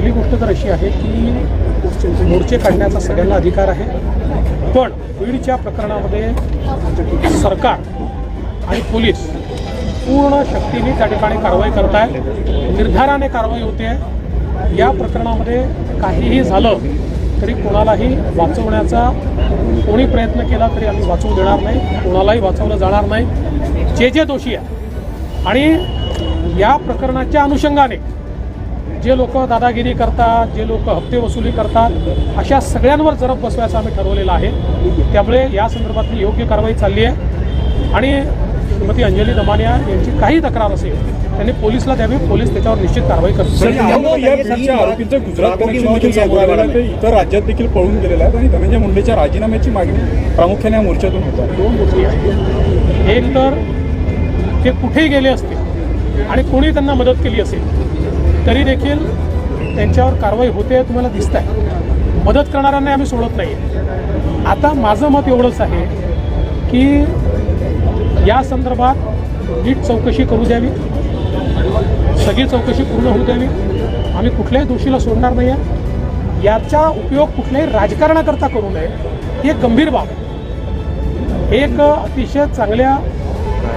पहिली गोष्ट तर अशी आहे की मोर्चे काढण्याचा सगळ्यांना अधिकार आहे. पण बीडच्या प्रकरणामध्ये सरकार आणि पोलीस पूर्ण शक्तीने त्या ठिकाणी कारवाई करत आहे निर्धाराने कारवाई होते. आहे या प्रकरणामध्ये काहीही झालं तरी कोणालाही वाचवण्याचा कोणी प्रयत्न केला तरी आम्ही वाचवू देणार नाही. कोणालाही वाचवलं जाणार नाही. जे जे दोषी आहे आणि या प्रकरणाच्या अनुषंगाने जे लोक दादागिरी करतात जे लोक हप्ते वसुली करतात अशा सगळ्यांवर जरब बसवायचं आम्ही ठरवलेलं आहे. त्यामुळे या संदर्भातली योग्य कारवाई चालली आहे. आणि श्रीमती अंजली दमानिया यांची काही तक्रार असेल त्यांनी पोलीसला द्यावी पोलीस त्याच्यावर निश्चित कारवाई करतील इतर राज्यात देखील पळून गेलेलं आहे आणि धनंजय मुंडेच्या राजीनाम्याची मागणी प्रामुख्याने या मोर्चातून होत आहे. दोन गोष्टी आहेत. एक तर ते कुठेही गेले असतील आणि कोणी त्यांना मदत केली असेल तरी देखील त्यांच्यावर कारवाई होते तुम्हाला दिसत आहे मदत करणाऱ्यांना आम्ही सोडत नाही आता माझं मत एवढंच आहे की या संदर्भात नीट चौकशी करू द्यावी. सगळी चौकशी पूर्ण होऊ द्यावी. आम्ही कुठल्याही दोषीला सोडणार नाही आहे याचा उपयोग कुठल्याही राजकारणाकरता करू नये. ही एक गंभीर बाब आहे. एक अतिशय चांगल्या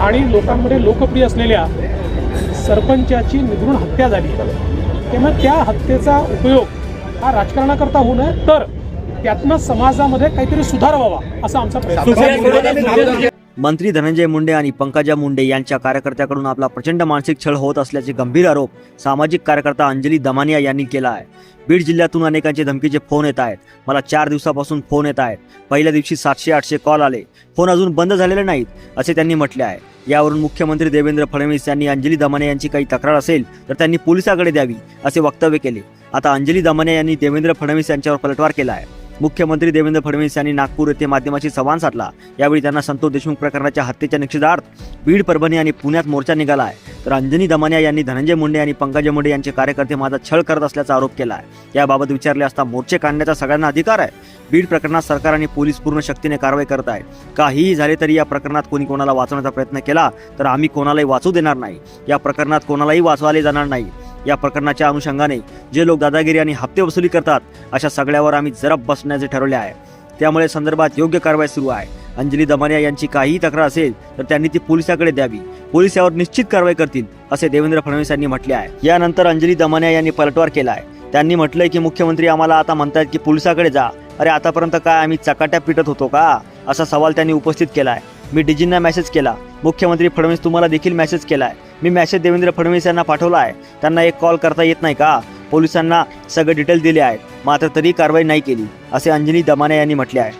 आणि लोकांमध्ये लोकप्रिय असलेल्या सरपंचाची निधडून हत्या झाली. त्यामुळे त्या हत्येचा उपयोग हा राजकारणाकरता होऊ नये तर त्यातनं समाजामध्ये काहीतरी सुधार व्हावा असा आमचा प्रयत्न मंत्री धनंजय मुंडे आणि पंकजा मुंडे यांच्या कार्यकर्त्याकडून आपला प्रचंड मानसिक छळ होत असल्याचे गंभीर आरोप सामाजिक कार्यकर्ता अंजली दमानिया यांनी केला आहे. बीड जिल्ह्यातून अनेकांचे धमकीचे फोन येत आहेत. मला चार दिवसापासून फोन येत आहेत. पहिल्या दिवशी सातशे आठशे कॉल आले. फोन अजून बंद झालेले नाहीत असे त्यांनी म्हटले आहे. यावरून मुख्यमंत्री देवेंद्र फडणवीस यांनी अंजली दमानिया यांची काही तक्रार असेल तर त्यांनी पोलिसाकडे द्यावी असे वक्तव्य केले. आता अंजली दमानिया यांनी देवेंद्र फडणवीस यांच्यावर पलटवार केला आहे. मुख्यमंत्री देवेंद्र फडणवीस यांनी नागपूर येथे माध्यमाशी संवाद साधला. यावेळी त्यांना संतोष देशमुख प्रकरणाच्या हत्येच्या निषेधार्थ बीड परभणी आणि पुण्यात मोर्चा निघाला आहे. तर अंजनी दमानिया यांनी धनंजय मुंडे आणि पंकजा मुंडे यांचे कार्यकर्ते माझा छळ करत असल्याचा आरोप केला आहे. याबाबत विचारले असता मोर्चे काढण्याचा सगळ्यांना अधिकार आहे. बीड प्रकरणात सरकार आणि पोलीस पूर्ण शक्तीने कारवाई करत आहेत काहीही झाले तरी या प्रकरणात कोणी कोणाला वाचवण्याचा प्रयत्न केला तर आम्ही कोणालाही वाचू देणार नाही. या प्रकरणात कोणालाही वाचवाले जाणार नाही. या प्रकरणाच्या अनुषंगाने जे लोक दादागिरी आणि हप्ते वसुली करतात अशा सगळ्यावर आम्ही जरब बसण्याचे ठरवले आहे. त्यामुळे संदर्भात योग्य कारवाई सुरू आहे. अंजली दमानिया यांची काहीही तक्रार असेल तर त्यांनी ती पोलिसाकडे द्यावी. पोलीस यावर निश्चित कारवाई करतील असे देवेंद्र फडणवीस यांनी म्हटले आहे. यानंतर अंजली दमानिया यांनी पलटवार केला आहे. त्यांनी म्हटलंय की मुख्यमंत्री आम्हाला आता म्हणतात की पोलिसाकडे जा. अरे आतापर्यंत काय आम्ही चकाट्या पिटत होतो का? असा सवाल त्यांनी उपस्थित केला आहे. मी डीजींना मेसेज केला. मुख्यमंत्री फडणवीस तुम्हाला देखील मेसेज केला आहे मी मेसेज देवेंद्र फडणवीस यांना पाठवला आहे त्यांना एक कॉल करता येत नाही का? पोलिसांना सगळे डिटेल दिले आहेत. मात्र तरी कारवाई नाही केली असे अंजनी दमाने यांनी म्हटले आहे.